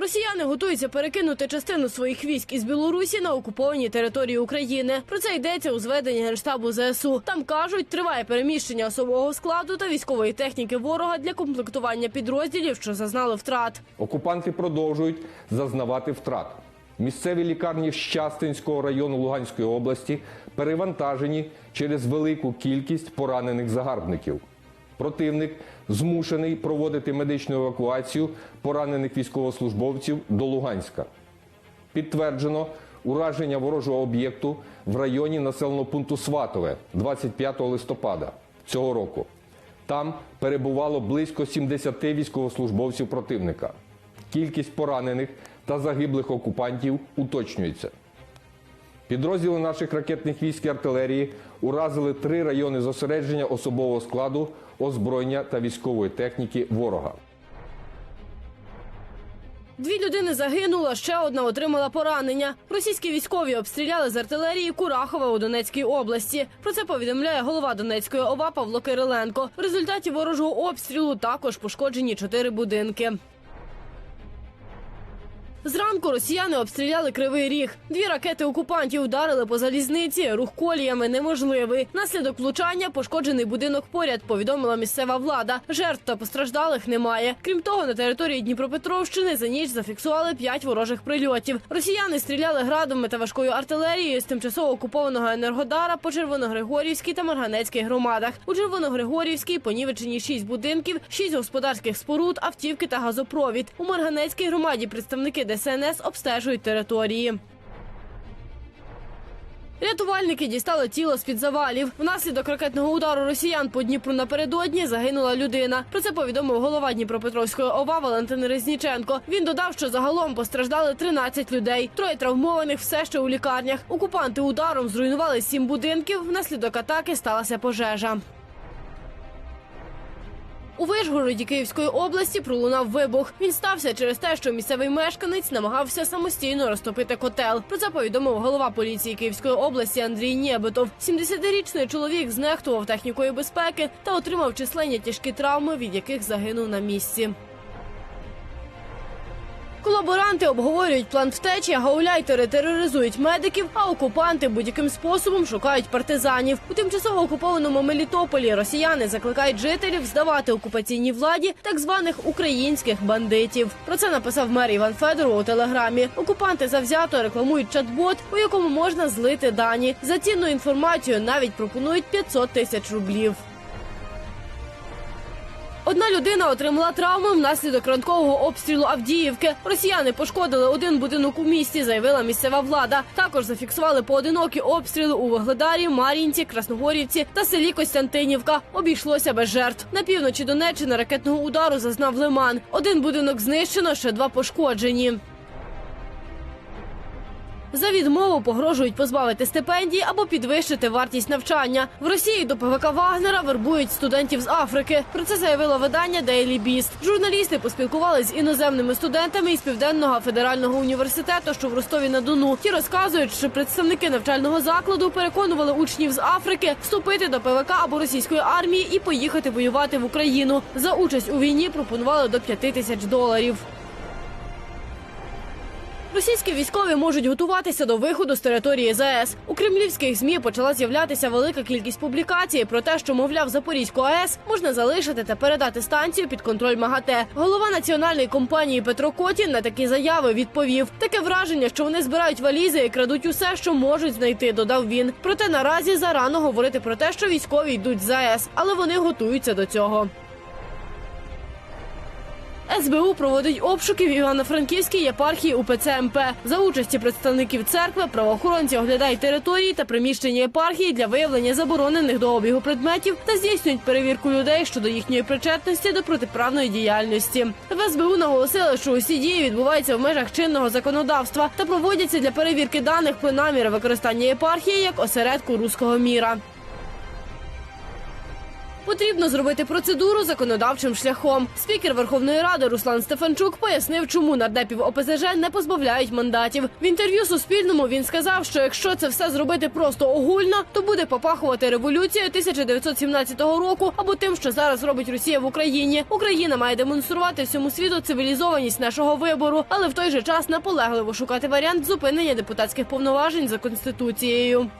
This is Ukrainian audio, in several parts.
Росіяни готуються перекинути частину своїх військ із Білорусі на окуповані території України. Про це йдеться у зведенні генштабу ЗСУ. Там кажуть, триває переміщення особового складу та військової техніки ворога для комплектування підрозділів, що зазнали втрат. Окупанти продовжують зазнавати втрат. Місцеві лікарні Щастинського району Луганської області перевантажені через велику кількість поранених загарбників. Противник змушений проводити медичну евакуацію поранених військовослужбовців до Луганська. Підтверджено ураження ворожого об'єкту в районі населеного пункту Сватове 25 листопада цього року. Там перебувало близько 70 військовослужбовців противника. Кількість поранених та загиблих окупантів уточнюється. Підрозділи наших ракетних військ і артилерії уразили три райони зосередження особового складу, озброєння та військової техніки ворога. Дві людини загинула, ще одна отримала поранення. Російські військові обстріляли з артилерії Курахова у Донецькій області. Про це повідомляє голова Донецької ОВА Павло Кириленко. В результаті ворожого обстрілу також пошкоджені чотири будинки. Зранку росіяни обстріляли кривий ріг. Дві ракети окупантів вдарили по залізниці. Рух коліями неможливий. Наслідок влучання пошкоджений будинок поряд. Повідомила місцева влада. Жертв та постраждалих немає. Крім того, на території Дніпропетровщини за ніч зафіксували п'ять ворожих прильотів. Росіяни стріляли градами та важкою артилерією з тимчасово окупованого енергодара по Червоногригорівській та Марганецькій громадах. У Червоногригорівській понівечені шість будинків, шість господарських споруд, автівки та газопровід. У Марганецькій громаді представники ДСНС обстежують території. Рятувальники дістали тіло з-під завалів. Внаслідок ракетного удару росіян по Дніпру напередодні загинула людина. Про це повідомив голова Дніпропетровської ОВА Валентин Резніченко. Він додав, що загалом постраждали 13 людей. Троє травмованих все ще у лікарнях. Окупанти ударом зруйнували сім будинків. Внаслідок атаки сталася пожежа. У Вишгороді Київської області пролунав вибух. Він стався через те, що місцевий мешканець намагався самостійно розтопити котел. Про це повідомив голова поліції Київської області Андрій Нєбетов. 70-річний чоловік знехтував технікою безпеки та отримав численні тяжкі травми, від яких загинув на місці. Колаборанти обговорюють план втечі, гауляйтери тероризують медиків, а окупанти будь-яким способом шукають партизанів. У тимчасово окупованому Мелітополі росіяни закликають жителів здавати окупаційній владі так званих українських бандитів. Про це написав мер Іван Федоров у телеграмі. Окупанти завзято рекламують чат-бот, у якому можна злити дані. За цінну інформацію навіть пропонують 500 тисяч рублів. Одна людина отримала травми внаслідок ранкового обстрілу Авдіївки. Росіяни пошкодили один будинок у місті, заявила місцева влада. Також зафіксували поодинокі обстріли у Вугледарі, Мар'їнці, Красногорівці та селі Костянтинівка. Обійшлося без жертв. На півночі Донеччини ракетного удару зазнав Лиман. Один будинок знищено, ще два пошкоджені. За відмову погрожують позбавити стипендії або підвищити вартість навчання. В Росії до ПВК Вагнера вербують студентів з Африки. Про це заявило видання Daily Beast. Журналісти поспілкувалися з іноземними студентами із Південного федерального університету, що в Ростові на Дону. Ті розказують, що представники навчального закладу переконували учнів з Африки вступити до ПВК або російської армії і поїхати воювати в Україну. За участь у війні пропонували до 5 тисяч доларів. Російські військові можуть готуватися до виходу з території ЗАЕС. У кремлівських змі почала з'являтися велика кількість публікацій про те, що мовляв Запорізьку АЕС можна залишити та передати станцію під контроль МАГАТЕ. Голова національної компанії Петро Котін на такі заяви відповів: таке враження, що вони збирають валізи і крадуть усе, що можуть знайти. Додав він. Проте наразі зарано говорити про те, що військові йдуть з ЗАЕС, але вони готуються до цього. СБУ проводить обшуки в Івано-Франківській єпархії УПЦ МП. За участі представників церкви правоохоронці оглядають території та приміщення єпархії для виявлення заборонених до обігу предметів та здійснюють перевірку людей щодо їхньої причетності до протиправної діяльності. В СБУ наголосили, що усі дії відбуваються в межах чинного законодавства та проводяться для перевірки даних про наміри використання єпархії як осередку руського міра. Потрібно зробити процедуру законодавчим шляхом. Спікер Верховної Ради Руслан Стефанчук пояснив, чому нардепів ОПЗЖ не позбавляють мандатів. В інтерв'ю Суспільному він сказав, що якщо це все зробити просто огульно, то буде попахувати революцією 1917 року або тим, що зараз робить Росія в Україні. Україна має демонструвати всьому світу цивілізованість нашого вибору, але в той же час наполегливо шукати варіант зупинення депутатських повноважень за конституцією.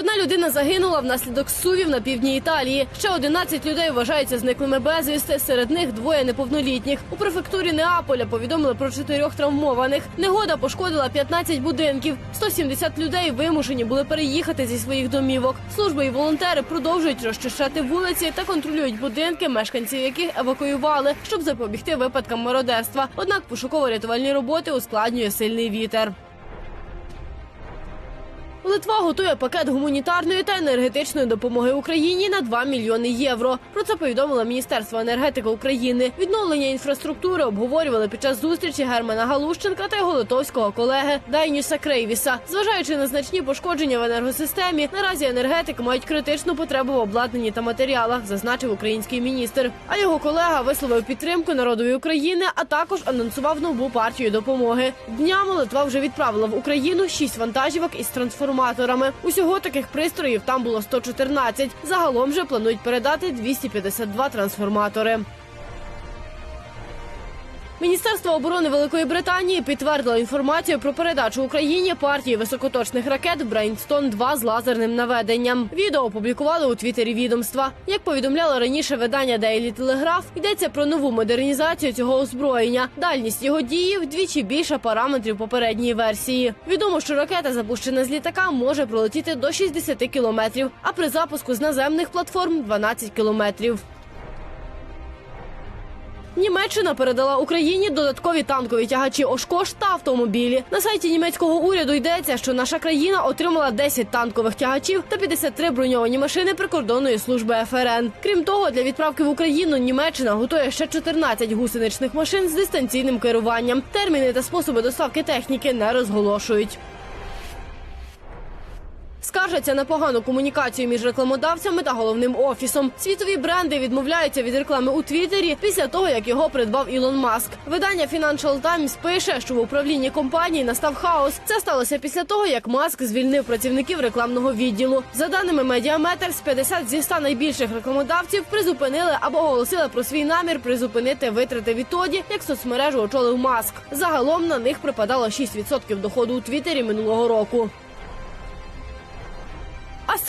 Одна людина загинула внаслідок сувів на півдні Італії. Ще 11 людей вважаються зниклими безвісти. Серед них двоє неповнолітніх. У префектурі Неаполя повідомили про чотирьох травмованих. Негода пошкодила 15 будинків. 170 людей вимушені були переїхати зі своїх домівок. Служби і волонтери продовжують розчищати вулиці та контролюють будинки, мешканців яких евакуювали, щоб запобігти випадкам мародерства. Однак пошуково-рятувальні роботи ускладнює сильний вітер. Литва готує пакет гуманітарної та енергетичної допомоги Україні на 2 мільйони євро. Про це повідомило Міністерство енергетики України. Відновлення інфраструктури обговорювали під час зустрічі Германа Галущенка та його литовського колеги Дайнюса Крейвіса. Зважаючи на значні пошкодження в енергосистемі, наразі енергетики мають критичну потребу в обладнанні та матеріалах, зазначив український міністр. А його колега висловив підтримку народові України, а також анонсував нову партію допомоги. Днями Литва вже відправила в Україну шість вантажівок із трансформаторами. Усього таких пристроїв там було 114. Загалом же планують передати 252 трансформатори. Міністерство оборони Великої Британії підтвердило інформацію про передачу Україні партії високоточних ракет Брайнстон 2 з лазерним наведенням. Відео опублікували у твіттері відомства. Як повідомляло раніше видання Daily Telegraph, йдеться про нову модернізацію цього озброєння. Дальність його дії вдвічі більша параметрів попередньої версії. Відомо, що ракета, запущена з літака, може пролетіти до 60 кілометрів, а при запуску з наземних платформ 12 кілометрів. Німеччина передала Україні додаткові танкові тягачі Ошкош та автомобілі. На сайті німецького уряду йдеться, що наша країна отримала 10 танкових тягачів та 53 броньовані машини прикордонної служби ФРН. Крім того, для відправки в Україну Німеччина готує ще 14 гусеничних машин з дистанційним керуванням. Терміни та способи доставки техніки не розголошують. Скаржаться на погану комунікацію між рекламодавцями та головним офісом. Світові бренди відмовляються від реклами у Твіттері після того, як його придбав Ілон Маск. Видання Financial Times пише, що в управлінні компанії настав хаос. Це сталося після того, як Маск звільнив працівників рекламного відділу. За даними Mediamatters, 50 зі 100 найбільших рекламодавців призупинили або оголосили про свій намір призупинити витрати відтоді, як соцмережу очолив Маск. Загалом на них припадало 6% доходу у Твіттері минулого року.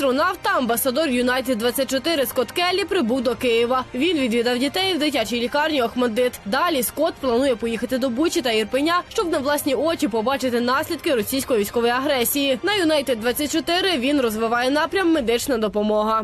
Астронавт та амбасадор Юнайтед 24 Скотт Келлі прибув до Києва. Він відвідав дітей в дитячій лікарні Охмаддит. Далі Скотт планує поїхати до Бучі та Ірпеня, щоб на власні очі побачити наслідки російської військової агресії. На Юнайтед 24 він розвиває напрям медична допомога.